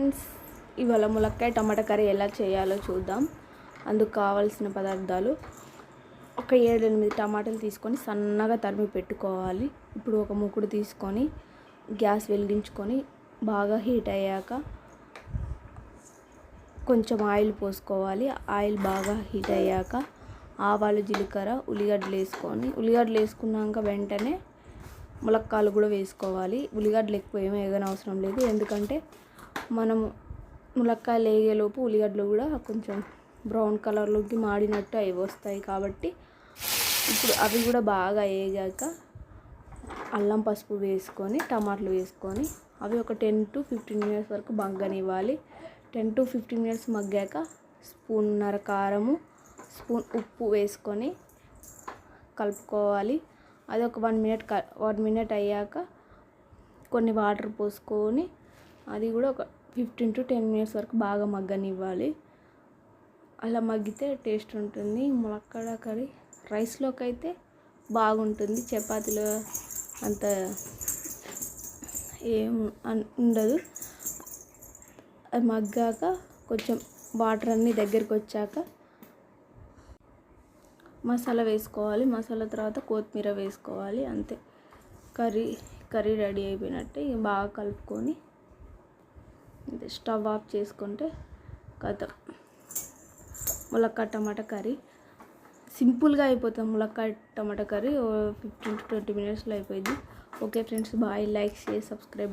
Friends ఇవాళ ములక్కాయ టమాటా curry ఎలా చేయాలో చూద్దాం. అందుకు కావాల్సిన పదార్థాలు ఒక ఏడు ఎనిమిది టమాటాలు తీసుకొని సన్నగా తరిమి పెట్టుకోవాలి. ఇప్పుడు ఒక ముక్కుడు తీసుకొని గ్యాస్ వెలిగించుకొని బాగా హీట్ అయ్యాక కొంచెం ఆయిల్ పోసుకోవాలి. ఆయిల్ బాగా హీట్ అయ్యాక ఆవాలు జీలకర్ర ఉల్లిగడ్డలు వేసుకొని ఉల్లిగడ్డలు వేసుకున్నాక వెంటనే ములక్కాలు కూడా వేసుకోవాలి. ఉల్లిగడ్డలు ఎక్కువ ఏమీ వేయనవసరం లేదు. ఎందుకంటే మనము ములక్కాయలు వేగేలోపు ఉల్లిగడ్డలు కూడా కొంచెం బ్రౌన్ కలర్లోకి మాడినట్టు అవి వస్తాయి కాబట్టి ఇప్పుడు అవి కూడా బాగా వేగాక అల్లం పసుపు వేసుకొని టమాటాలు వేసుకొని అవి ఒక టెన్ టు ఫిఫ్టీన్ మినిట్స్ వరకు మగ్గనివ్వాలి. టెన్ టు ఫిఫ్టీన్ మినిట్స్ మగ్గాక స్పూన్నర కారము స్పూన్ ఉప్పు వేసుకొని కలుపుకోవాలి. అది ఒక వన్ మినిట్ క వన్ మినిట్ అయ్యాక కొన్ని వాటర్ పోసుకొని అది కూడా ఒక ఫిఫ్టీన్ టు టెన్ మినిట్స్ వరకు బాగా మగ్గనివ్వాలి. అలా మగ్గితే టేస్ట్ ఉంటుంది. ములక్కడ కర్రీ రైస్లోకి అయితే బాగుంటుంది. చపాతీలో అంత ఏం ఉండదు. అది మగ్గాక కొంచెం వాటర్ అన్నీ దగ్గరికి వచ్చాక మసాలా వేసుకోవాలి. మసాలా తర్వాత కొత్తిమీర వేసుకోవాలి. అంతే. కర్రీ కర్రీ రెడీ అయిపోయినట్టే. బాగా కలుపుకొని ఇది స్టవ్ ఆఫ్ చేసుకుంటే కథ. ములక్కాయ టమాటా కర్రీ. సింపుల్గా అయిపోతుంది ములక్కాయ tomato curry. Fifteen to twenty మినిట్స్లో అయిపోయింది. Okay friends bye. Like share subscribe.